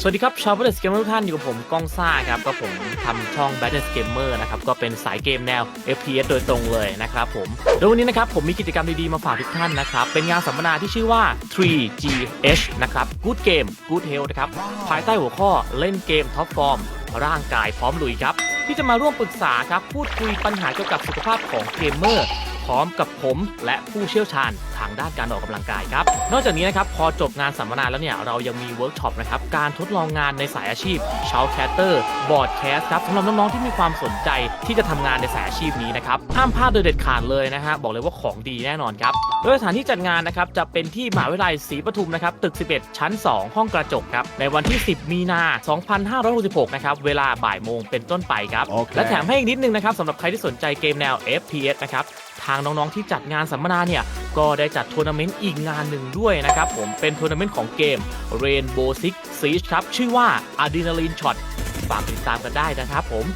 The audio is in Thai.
สวัสดีครับชาวบัตเตอร์สเกมเมอร์ทุกท่านอยู่กับผมก้องซ่าครับก็ผมทำช่อง b a t t l e Gamer นะครับก็เป็นสายเกมแนว FPS โดยตรงเลยนะครับผมโดยวันนี้นะครับผมมีกิจกรรมดีๆมาฝากทุกท่านนะครับเป็นงานสัมมนาที่ชื่อว่า 3GH นะครับ Good Game Good Health นะครับภายใต้หัวข้อเล่นเกมท็อปฟอร์มร่างกายพร้อมลุยครับที่จะมาร่วมปรึกษาครับพูดคุยปัญหาเกี่ยวกับสุขภาพของเกมเมอร์พร้อมกับผมและผู้เชี่ยวชาญทางด้านการออกกำลังกายครับ นอกจากนี้นะครับพอจบงานสัมมนาแล้วเนี่ยเรายังมีเวิร์กช็อปนะครับการทดลองงานในสายอาชีพชาวแคสเตอร์บอร์ดแคสครับสำหรับน้องๆที่มีความสนใจที่จะทำงานในสายอาชีพนี้นะครับห้ามพลาดโดยเด็ดขาดเลยนะฮะบอกเลยว่าของดีแน่นอนครับโดยสถานที่จัดงานนะครับจะเป็นที่มหาวิทยาลัยศรีปทุมนะครับตึก 11 ชั้น 2 ห้องกระจกครับในวันที่ 10 มีนา 2566 นะครับเวลาบ่ายโมงเป็นต้นไปครับโอเคและแถมให้อีกนิดนึงนะครับสำหรับใครที่สนใจเกมแนว FPS นะครับทางน้องๆที่จัดงานสัมมนาเนี่ยก็ได้จัดทัวร์นาเมนต์อีกงานหนึ่งด้วยนะครับผมเป็นทัวร์นาเมนต์ของเกม Rainbow Six Siege ครับชื่อว่า Adrenaline Shot ฝากติดตามกันได้นะครับผม